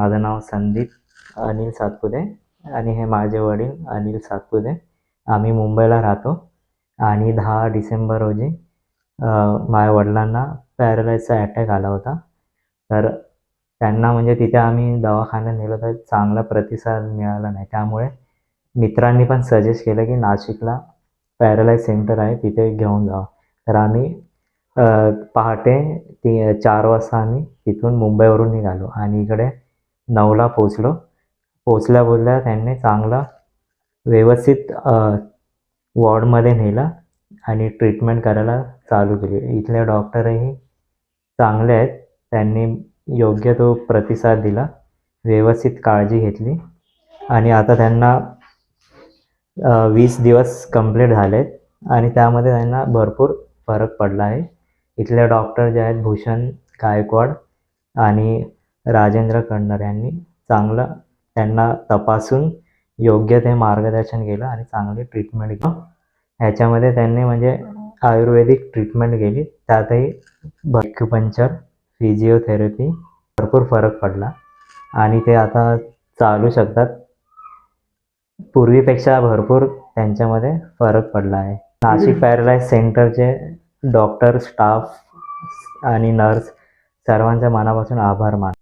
माझं नाव संदीप अनिल सातपुते आणि हे माझे वडील अनिल सातपुते. आम्ही मुंबईला राहतो आणि दहा डिसेंबर रोजी माझ्या वडिलांना पॅरलाईजचा अटॅक आला होता. तर त्यांना म्हणजे तिथे आम्ही दवाखान्यात नेलं तर चांगला प्रतिसाद मिळाला नाही. त्यामुळे मित्रांनी पण सजेस्ट केलं की नाशिकला पॅरालाइज सेंटर आहे तिथे घेऊन जावं. तर आम्ही पहाटे ती चार वाजता आम्ही तिथून मुंबईवरून निघालो आणि इकडे नऊला पोचलो. पोचल्या बोलल्या त्यांनी चांगला व्यवस्थित वॉर्डमध्ये नेला आणि ट्रीटमेंट करायला चालू केली. इथले डॉक्टरही चांगले आहेत. त्यांनी योग्य तो प्रतिसाद दिला व्यवस्थित काळजी घेतली आणि आता त्यांना वीस दिवस कंप्लीट झालेत आणि त्यामध्ये त्यांना भरपूर फरक पडला आहे. इथले डॉक्टर जे आहेत भूषण गायकवाड आणि राजेंद्र कन्नर यांनी चांगलं त्यांना तपासून योग्य ते मार्गदर्शन केलं आणि चांगली ट्रीटमेंट केली ह्याच्यामध्ये त्यांनी म्हणजे आयुर्वेदिक ट्रीटमेंट केली. त्यातही भक्युपंचर फिजिओथेरपी भरपूर फरक पडला. आणि ते आता चालू शकतात. पूर्वीपेक्षा भरपूर त्यांच्यामध्ये फरक पडला आहे. नाशिक पॅरालाइज सेंटरचे डॉक्टर स्टाफ आणि नर्स सर्वांच्या मनापासून आभार मान